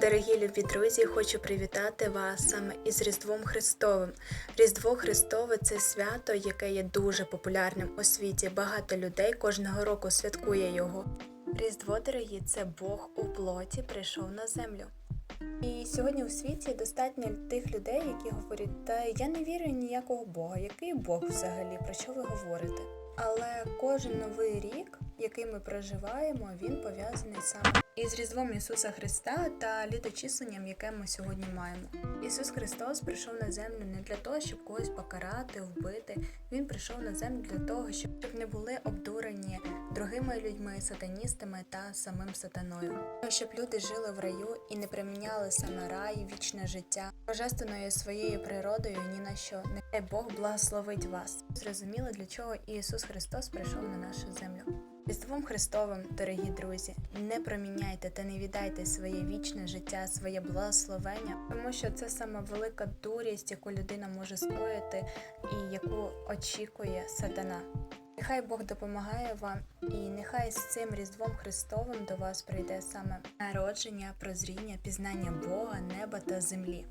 Дорогі любі друзі, хочу привітати вас саме із Різдвом Христовим. Різдво Христове це свято, яке є дуже популярним у світі. Багато людей кожного року святкує його. Різдво, дорогі, це Бог у плоті прийшов на землю. І сьогодні у світі достатньо тих людей, які говорять, та я не вірю ніякого Бога. Який Бог взагалі? Про що ви говорите? Але кожен новий рік, який ми проживаємо, він пов'язаний саме із Різдвом Ісуса Христа та літочисленням, яке ми сьогодні маємо. Ісус Христос прийшов на землю не для того, щоб когось покарати, вбити. Він прийшов на землю для того, щоб не були обдурені другими людьми, сатаністами та самим сатаною. Щоб люди жили в раю і не приміняли саме рай, вічне життя, божественною своєю природою ні на що. Нехай Бог благословить вас. Зрозуміло, для чого Ісус Христос прийшов на нашу землю. Різдвом Христовим, дорогі друзі, не проміняйте та не віддайте своє вічне життя, своє благословення, тому що це саме велика дурість, яку людина може скоїти і яку очікує сатана. Нехай Бог допомагає вам, і нехай з цим Різдвом Христовим до вас прийде саме народження, прозріння, пізнання Бога, неба та землі.